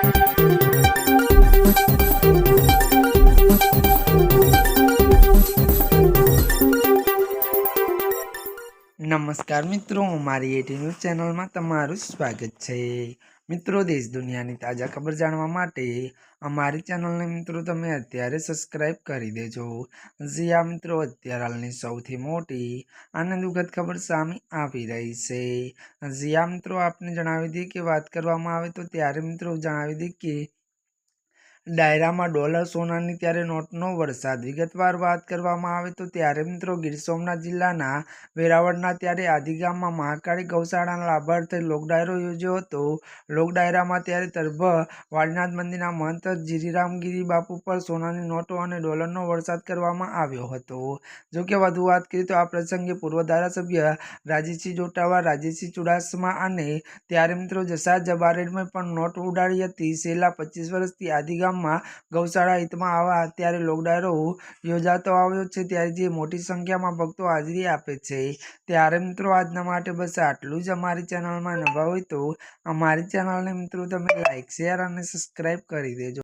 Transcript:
નમસ્કાર મિત્રો મારી એટી ન્યૂઝ ચેનલમાં તમારું સ્વાગત છે. મિત્રો, દેશ દુનિયાની તાજા ખબર જાણવા માટે અમારી ચેનલને મિત્રો, તમે અત્યારે સબસ્ક્રાઇબ કરી દેજો. જ્યાં મિત્રો, અત્યારે હાલની સૌથી મોટી અને દુઃખદ ખબર સામે આવી રહી છે. જ્યાં મિત્રો, આપને જણાવી દઈએ કે વાત કરવામાં આવે તો ત્યારે મિત્રો જણાવી દઈએ કે ડાયરામાં ડોલર સોનાની ત્યારે નોટનો વરસાદ. વિગતવાર વાત કરવામાં આવે તો ત્યારે મિત્રો ગીર સોમનાથ જિલ્લાના વેરાવળના ત્યારે આદિગામમાં મહાકાળી ગૌશાળાના લાભાર્થે લોકડાયરો યોજ્યો હતો. લોકડાયરામાં ત્યારે તરભ વાડીનાથ મંદિરના મહંત જીરીરામગીરી બાપુ પર સોનાની નોટો અને ડોલરનો વરસાદ કરવામાં આવ્યો હતો. જો કે વધુ વાત કરીએ તો આ પ્રસંગે પૂર્વ ધારાસભ્ય રાજીસિંહ જોટાવા રાજેશસિંહ ચુડાસમા અને ત્યારે મિત્રો જસા જબારેડમે પણ નોટ ઉડાડી હતી. છેલ્લા પચીસ વર્ષથી આદિ ગામમાં ગૌશાળા હિતમાં આવા અત્યારે લોકડાયરો યોજાતો આવ્યો છે, ત્યારે જે મોટી સંખ્યામાં ભક્તો હાજરી આપે છે. ત્યારે મિત્રો આજના માટે બસ આટલું જ અમારી ચેનલમાં નવા હોય તો અમારી ચેનલને મિત્રો તમે લાઈક, શેર અને સબસ્ક્રાઈબ કરી દેજો.